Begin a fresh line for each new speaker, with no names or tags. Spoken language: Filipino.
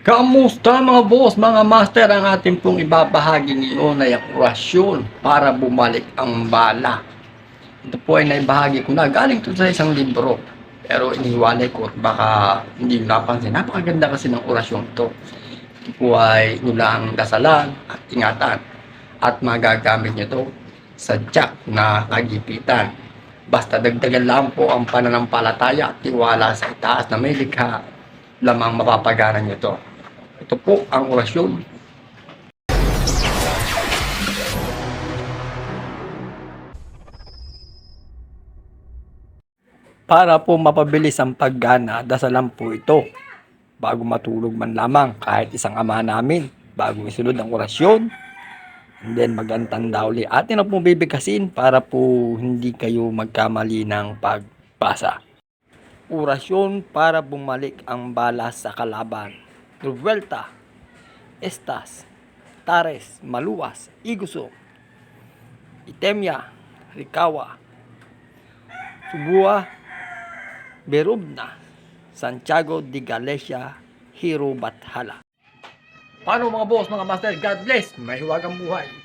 Kamusta mga boss, mga master ang ating pong ibabahagi ngayon ay ang orasyon para bumalik ang bala. Ito po ay naibahagi ko na galing to sa isang libro. Pero iniwalay ko baka hindi nyo napansin. Napakaganda kasi ng orasyon ito. Ito po ay nyo lang dasalan at ingatan. At magagamit nyo to sa tiyak na kagipitan. Basta dagdagan lang po ang pananampalataya at tiwala sa itaas na may likha lamang mapapagana nyo to. Ito po ang orasyon. Para po mapabilis ang paggana, dasalan po ito. Bago matulog man lamang, kahit isang ama namin, bago isunod ang orasyon, and then magantanda uli. Atin na pong bibigkasin para po hindi kayo magkamali ng pagbasa. Orasyon para bumalik ang bala sa kalaban. Revuelta, Estas, Tares, Maluwas, Iguso, Itemya, Rikawa, Subua, Berubna, Santiago de Galicia, Hiro Bathala. Paano mga boss, mga master? God bless! May hiwagang buhay!